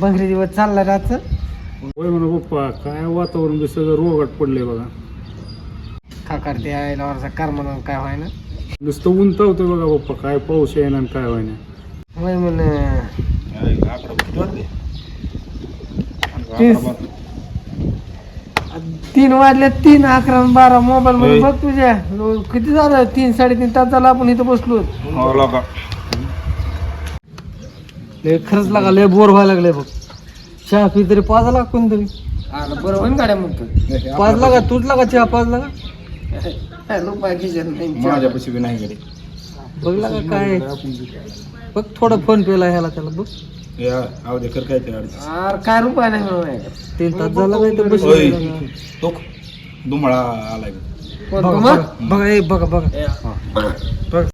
बंगरी दिवस चालला रातच होय म्हणा पप्पा काय वातावरण बी सगळं रोगाट पडलंय बघा. का करते आईला वरचा कर म्हणून काय व्हाय ना नुसतं ऊन तावतोय बघा पप्पा काय पाऊस येईना आणि काय व्हायना. होय म्हण. तीस. तीन वाजले तीन अकरा आणि बारा. मोबाईल मध्ये बघ तुझ्या. लो- किती झालं? तीन साडेतीन तास झाला आपण इथं बसलो लय खरंच लागा लय बोर व्हायला लागले बघ. चहा पी तरी पाच लागा कोणतरी. बरं होईन गाड्या म्हणतो पाच लागा तूच लागा चहा पाच लागा. माझ्यापाशी बी नाही गेले बघ लागा काय. बघ थोडं फोन पेला ह्याला त्याला बघ. या आव दे कर काय ते अडचण? अरे काय रुपये नाही मिळून तीन तास झाला तर होय. तो दुमळा आलाय बघा बघा ए, बघा बघा. बघ.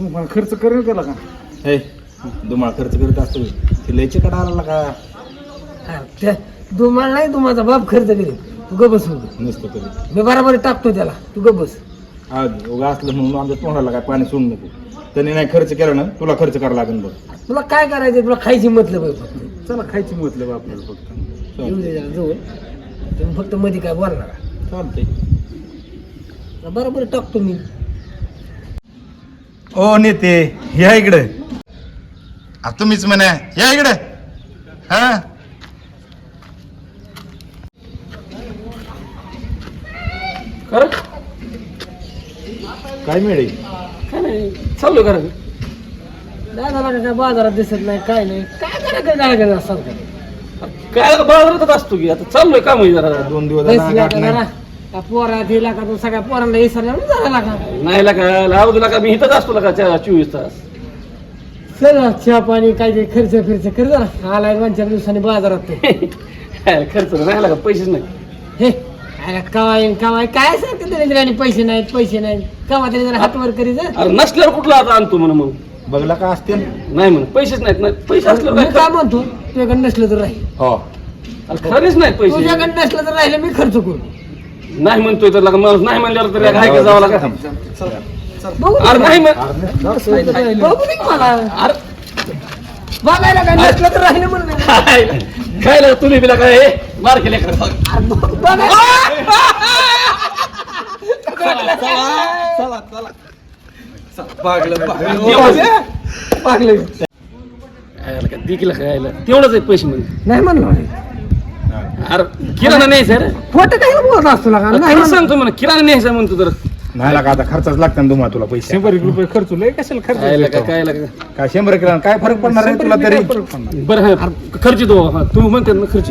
मला खर्च करेल त्याला का? हे दुमाळ खर्च करत असतो. ते लयचे कडा आला का? हा, त्या तुम्हाला नाही तुम्हाला बाप खर्च करेल. तू ग बस. नसतं कधी मी बराबर टाकतो त्याला. तू ग बस. हा उगा असलं म्हणून आमच्या तोंडाला काय पाणी सोडू नको. त्याने नाही खर्च केला ना तुला खर्च करावा लागेल बघ. तुला काय करायचं तुला खायची मतलब आहे फक्त. चला खायची मतलब आपल्याला फक्त. येऊन दे जरा जवळ. तुम्ही फक्त मध्ये काय बोलणार? चालतंय. बरोबर टाकतो मी. ओ नेते या इकडे. तुम्हीच म्हणा या इकडे. हा? खरं? काय मिळेल? काय नाही चाललो करा दादाला काय बाजारात दिसत नाही काय नाही. काय करायचं दादा असतात काय आता बाजारातच असतो की आता चाललोय काम आहे जरा. दोन दिवस झाला गाठ नाही. पोरा दिला का तो सगळ्या पोरांना विसरला झाला लागा. नाही लागा लावू तुला का मी इथंच असतो लागा चा- चोवीस तास. चल चहा पाणी काय ते खर्च फिरच कर जरा. आलाय दोन चार दिवसांनी बाजारात. तो. खर्च नाही लागा पैसेच नाही. हे अरे कवाय कवाय काय सांगते पैसे नाहीत पैसे नाहीत. कवा तरी जरा हातवर करी जा अरे नसल्यावर कुठला आता आणतो म्हण मग? बघला का असते? नाही म्हण पैसेच नाहीत. नाही पैसे असल्यावर मी काय काय म्हणतो? तुझ्याकडे नसलं तर राहील. हो. अरे खरेच नाही पैसे. तुझ्याकडे नसलं तर राहिलं मी खर्च करू. नाही म्हणतोय तर लागा माणूस नाही म्हणल्यावर तरी हाय का जावं लागा बघू अरे नाही म्हण बघू दे मला. अरे बघायला काय नसलं तर राहिलं म्हणून काय काय लागा तुम्ही बिला काय? मार केले दिकीला खायला तेवढंच आहे पैसे म्हणजे नाही म्हणलं अरे किराणा नाही सर खोटं काय बोलत असतो नाही म्हणलं. सांगतो म्हणा किराणा न्यायचा म्हणतो तर. नाही लागा आता खर्चच लागतात ना तुम्हाला तुला पैसे. शंभर एक रुपये खर्च लय कशाला खर्च काय लागा काय लागा काय शंभर किलो काय फरक पडणार आहे तुला तरी? बरं हा खर्च दो हा तुम्ही म्हणते ना खर्च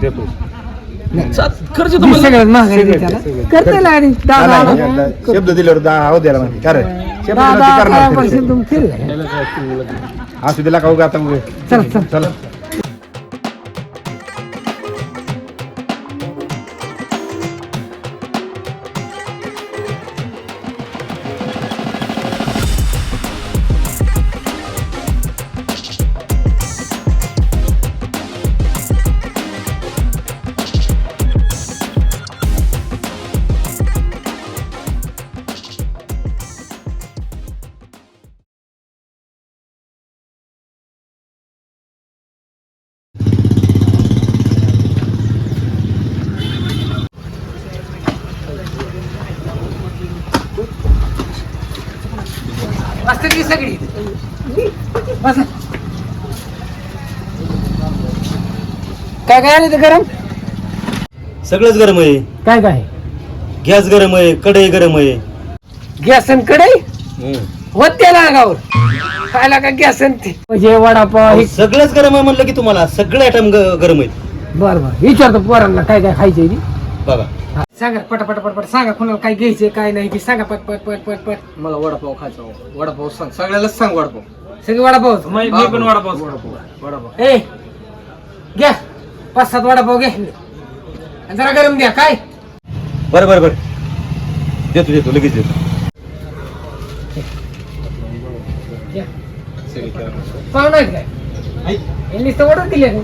देतो. सात- खर्च मी तुम्हाला सगळ्यात महागाई देते त्याला. करते लाडी दादा आला, एकदा शब्द दिल्यावर दहा आहो द्यायला म्हणते का रे शब्द दिला दादा ती करणार पैसे खर्च. तुम्ही केले असू दिला का उगा आता उगे चल चल. चला. काय काय आलं ते गरम? सगळंच गरम आहे. काय काय? गॅस गरम आहे कढई गरम आहे. गॅस आणि कढई? होते ना अंगावर खायला का गॅस आणि ते? म्हणजे वडापाव हे सगळंच गरम आहे म्हणलं की तुम्हाला. सगळे आयटम गरम आहेत. बर बर. विचारतो पोरांना काय काय खायचंय ते. बघा. सांगा पट पट पट पट सांगा कोणाला काय घ्यायचंय काय नाही ते. सांगा पट पट पट पट पट. मला वडापाव खायचा हो. वडापाव सांग. सगळ्यालाच सांग वडापाव. सगळे वडापाव? मी पण वडापाव वडापाव ए घ्या. पाच सात वडापाव घ्या आणि जरा गरम द्या. काय? बरं बरं बरं. देतो देतो लगेच देतो. पाहुणा काय. यांनी तर ऑर्डर दिली आहे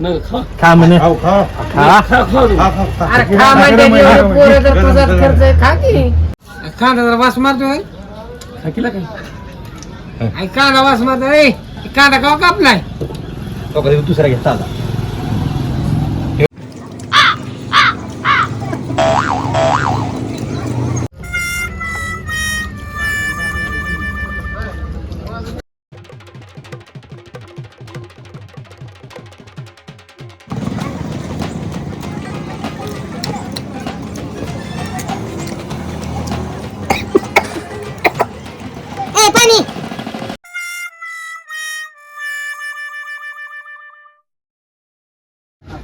नाही खा. खा म्हणे. खाऊ खा खा. खा खा अरे खा म्हणते एवढं पोरं जर तुझा खर्च आहे खा की. कांदा जरा वास मारतोय खा केला काय? कांदा वास मारतोय. ए, कांदा का कापलाय दुसरा घे चालला?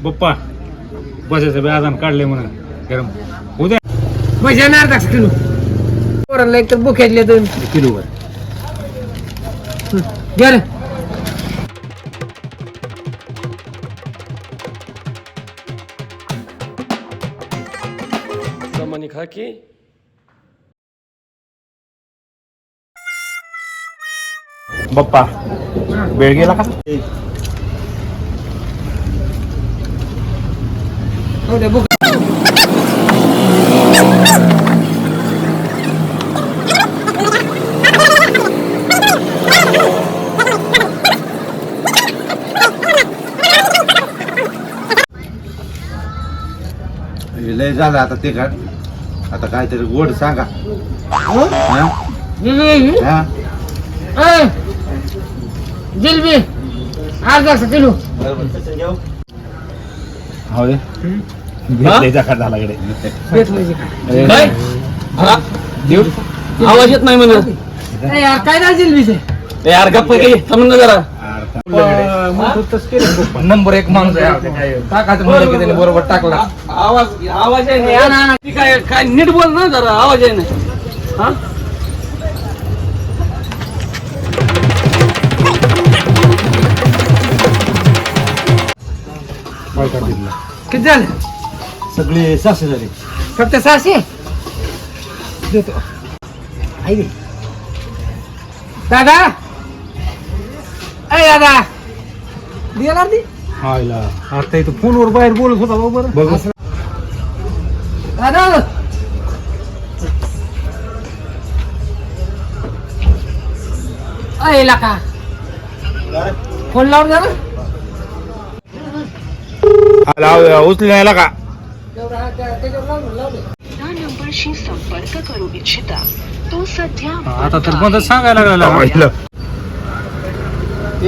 बप्पा बसायचं बी आदान काढले म्हणून. गरम. उद्या मजा नाही अर्धा किलो पोरांना एक तर बुक्यातले दोन किलोवर घ्या रे. खा की. बप्पा वेळ गेला का? हो द्या बुक लय झालं आता ते घाट आता काहीतरी गोड सांगा हा? जिलबी हा? ए, जिलबी अर्धा किलो हो काय? हा? देऊ? आवाज येत नाही म्हणत ए, यार काय ना जिलबीचे ए, यार गप्प की. थांब ना जरा. नंबर एक माणूस आहे. टाकायचं म्हणलं की त्याने बरोबर टाकला. आवाज आवाज आहे. नाही काय काय नीट बोल ना जरा आवाज आहे नाही हा? किती झालं? सगळे सहाशे झाले. फक्त सहाशे देतो. ऐक दादा! अय दादा! देणार ती? आयला आता इथं फोनवर बाहेर बोलत होता बरोबर बघ. दादा! अय लाका. फोन लावून जा ना. उचली नाही का या नंबरशी संपर्क करू इच्छिता. तो सध्या आता तर सांगायला लागला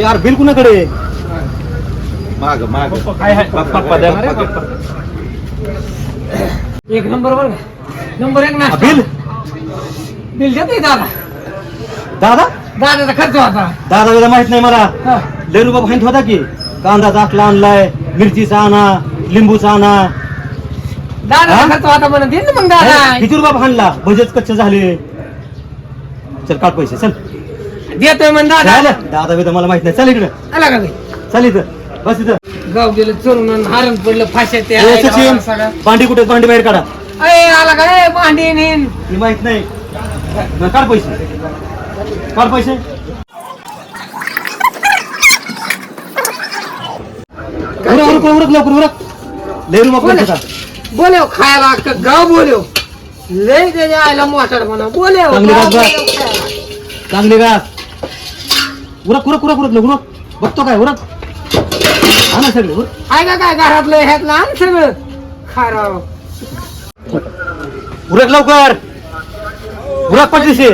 यार बिल कुणाकडे माग. माग एक नंबर बर नंबर एक ना बिल? बिल देते दादा. दादा? दादाचा खर्च होता. दादा वेळा माहीत नाही मला. बाबा माहीत होता की कांदा दाखला आणलाय मिरचीचा आणा लिंबूचा आणा. दादाचा हा? खर्च म्हणून दे ना मग दादा. किती रुपये आणला बजेट कच्चे झाले. चल काढ पैसे. चल. देतोय म्हण दादा. झालं दादा वेदा मला माहीत नाही. चल इकडे. आला का चल इथं. बस इथं. गाव गेलं चोरून हारण पडलं ते ए, सचिन सगळं. भांडी कुठे भांडी बाहेर काढा. अय आला का? ए भांडी नेन. मी माहीत नाही. मग काढ पैसे. काढ पैसे. उरक उरक उरक लवकर उरक. लेरू. होता. बोलेव खायला गाव बोलेव. लय त्याच्या आयला मोठाड म्हणा बोलेव चांगली गाव बात बा. बोलेव खायला. चांगली का उरक उरक उरक उरक उरक बघतो काय उरक. ना सगळे उरक आहे का काय घरातलं ह्यातलं आण सगळं. खाराव उरक लवकर. उरक पंचवीसशे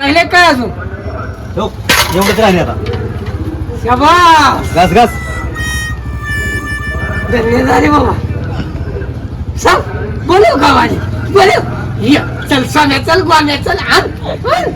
राहिले काय अजून? एवढंच राहिले आता. शाबास घास घास. धन्य झाले बाबा. सांग बोलेव गावाने बोलेव. ये चल साम्या चल गोम्या चल आण आण.